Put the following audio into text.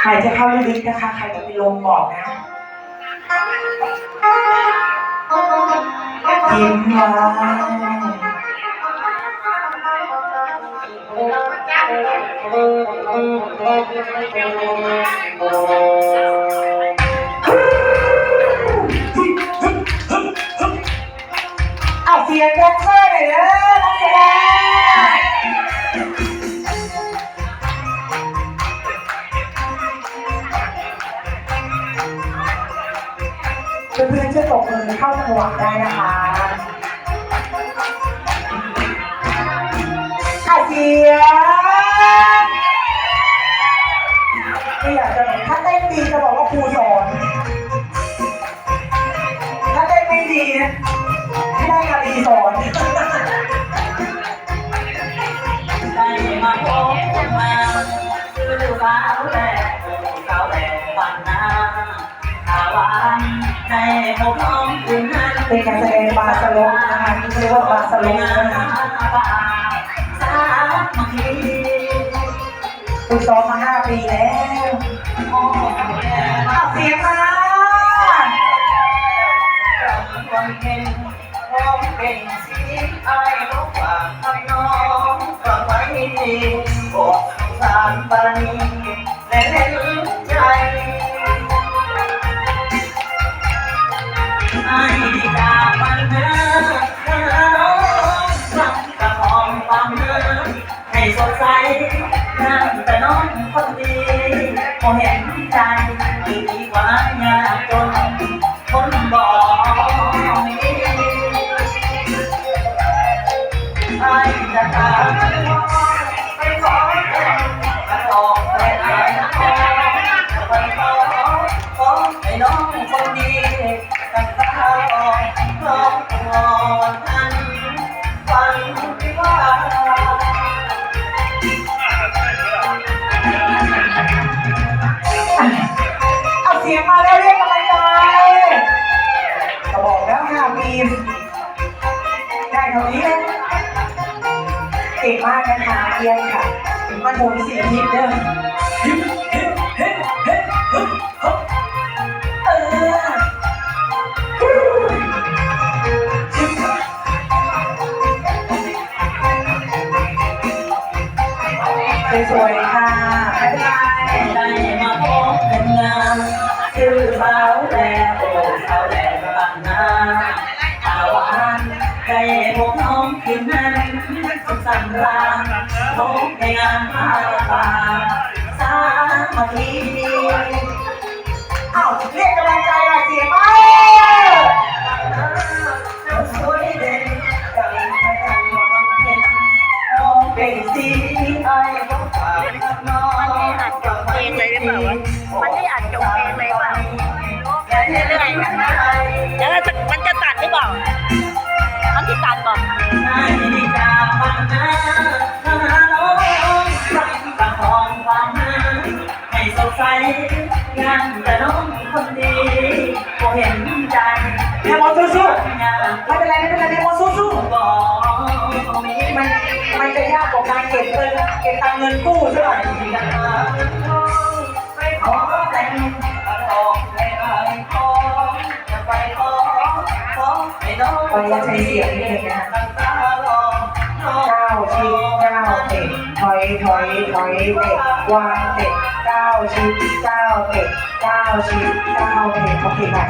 ใครจะเข้าลึกๆนะคะ ใครจะเป็นลมบอกนะ ยิ้มไว้เอาเสียงแดนเซอร์หน่อยเด้อ เพื่อนๆช่วยตบมือเข้าจังหวะได้นะคะอาเสียงไม่อยากจะถ้าเต้นดีจะบอกว่าครูสอน ถ้าเต้นไม่ดีนะไม่ได้มาดีสอนได้มาพบกันมาคือสาวแห ได้พบน้องคืนนั้นเป็นการแสดงบาสโลกนะคะที่เรียกว่าบาสโลกนะคะสามทีคุณซ้อมมาห้าปีแล้วมองแย่เอาเสียงมาคนเก่งมองเก่งสิไอ้ลูกฝากให้น้องฟังไว้ดี สดใสนั่งแต่น้องคนดีพอเห็น เก่งมากนะคะเยี่ยมค่ะมันผมสี่ทิศเด้อเออสวยๆค่ะบ๊ายบายได้มาพบกันงามชื่อสาวแลโอ้สาวแลบ้านนาตาหวานได้พบน้องคืนนั้น สำรางพบในงานมาป่าสามัคคีอ้าวเรียก งานแต่น้องคนดีก็เห็นใจเรียกว่าสู้งานๆไม่เป็นไรไม่เป็นไรเรียกว่าสู้บอกมีๆมันมันจะยากกว่าการเก็บเงินเก็บตังค์เงินกู้ใช่ไหมไม่ขอแต่งขอไม่ได้ขอจะไปขอขอให้น้องตอนนี้ใช้เสียงนิดนึงนะตั้งตารอน้องก้าวชิดก้าว เตะถอยถอยถอยเตะวางเตะก้าวชิดก้าวเตะก้าวชิดก้าวเตะโอเคค่ะ